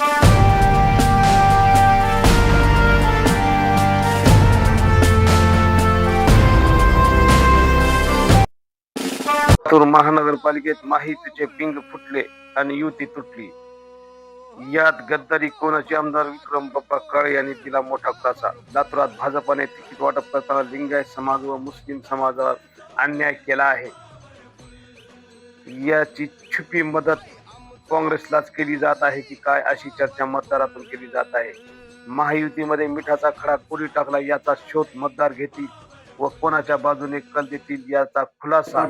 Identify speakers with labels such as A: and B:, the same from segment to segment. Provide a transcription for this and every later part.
A: लातूर महानगरपालिकेत माहितीचे पिंग फुटले आणि युती तुटली. यात गद्दारी कोणाचे आमदार विक्रम बाप्पा काळे यांनी दिला मोठा खुलासा. लातूरात भाजपाने तिकीट वाटप करताना लिंगायत समाज व मुस्लिम समाजावर अन्याय केला आहे. याची छुपी मदत काँग्रेसलाच केली जात आहे की काय अशी चर्चा मतदारातून केली जात आहे? महायुतीमध्ये मिठाचा खडा कोणी टाकला याचा शोध मतदार घेतील व कोणाच्या बाजूने कल देतील याचा खुलासा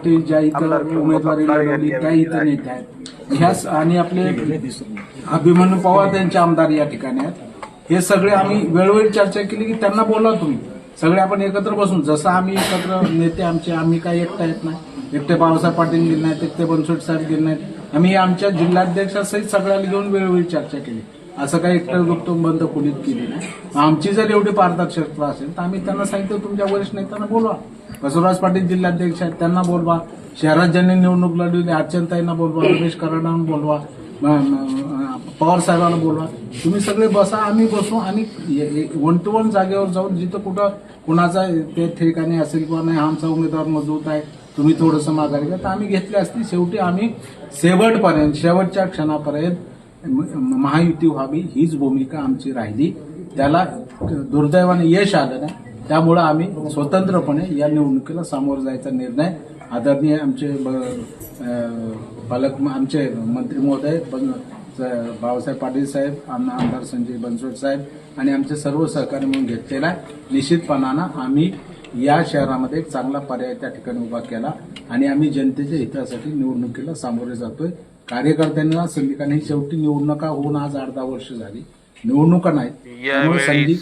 B: आणि आपले अभिमन्यू पवार त्यांचे आमदार या ठिकाणी आहेत. हे सगळे आम्ही वेळोवेळी चर्चा केली की त्यांना बोला तुम्ही. सगळे आपण एकत्र बसून जसं आम्ही एकत्र नेते आमचे आम्ही काही एकटा येत नाही. एकटे बाबासाहेब पाटील गेले नाहीत एकटे बनसोड साहेब गेले नाहीत. आम्ही आमच्या जिल्हाध्यक्षासहित सगळ्याला घेऊन वेळोवेळी चर्चा केली. असं काही एकटं गुप्तम बंद कोणीच केली नाही. आमची जर एवढी पारदर्शकता असेल तर आम्ही त्यांना सांगितलं तुमच्या वरिष्ठ नेत्यांना बोलवा. बसवराज पाटील जिल्हाध्यक्ष आहेत त्यांना बोलवा. शहरात ज्यांनी निवडणूक लढवली अर्चनताईंना बोलवा रमेश कराडांना बोलवा पवार साहेबांना बोलवा. तुम्ही सगळे बसा आम्ही बसू आणि वन टू वन जागेवर जाऊन जिथं कुठं कुणाचा ते ठिकाणी असेल किंवा नाही आमचा उमेदवार मजबूत आहे. तुम्ही थोडंसं माघारी घ्या. तर आम्ही घेतली असती. शेवटी आम्ही शेवटपर्यंत शेवटच्या क्षणापर्यंत महायुती व्हावी हीच भूमिका आमची राहिली. त्याला दुर्दैवाने यश आलं नाही. त्यामुळं आम्ही स्वतंत्रपणे या निवडणुकीला सामोरं जायचा निर्णय आदरणीय आमचे ब- पालक आमचे मंत्री महोदय पण बाबासाहेब पाटील साहेब आमदार संजय बनसोड साहेब आणि आमचे सर्व सहकारी म्हणून घेतलेला आहे. निश्चितपणानं आम्ही या शहरामध्ये एक चांगला पर्याय त्या ठिकाणी उभा केला आणि आम्ही जनतेच्या हितासाठी निवडणुकीला सामोरे जातोय. कार्यकर्त्यांना संधी कारण ही शेवटी निवडणुका होऊन आज अर्धा वर्ष झाली. निवडणुका नाहीत. संधी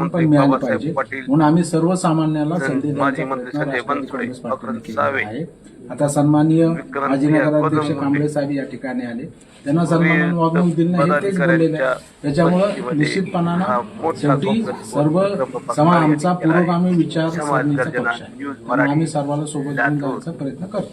A: मंत्री
B: पण मिळाली पाहिजे.
A: पाटील,
B: म्हणून आम्ही सर्वसामान्याला संधी आहे. आता सन्माननीय माजी नगराध्यक्ष कांबळे साहेब या ठिकाणी आले. त्यांना सन्मान वागणूक दिली नाही हे तेच बोललेले आहे. त्याच्यामुळं निश्चितपणानं शेवटी सर्व समा आमचा. पुरोगामी विचार सरणीचा पक्ष आहे. आम्ही सर्वांना सोबत घेऊन. जायचा प्रयत्न करतो.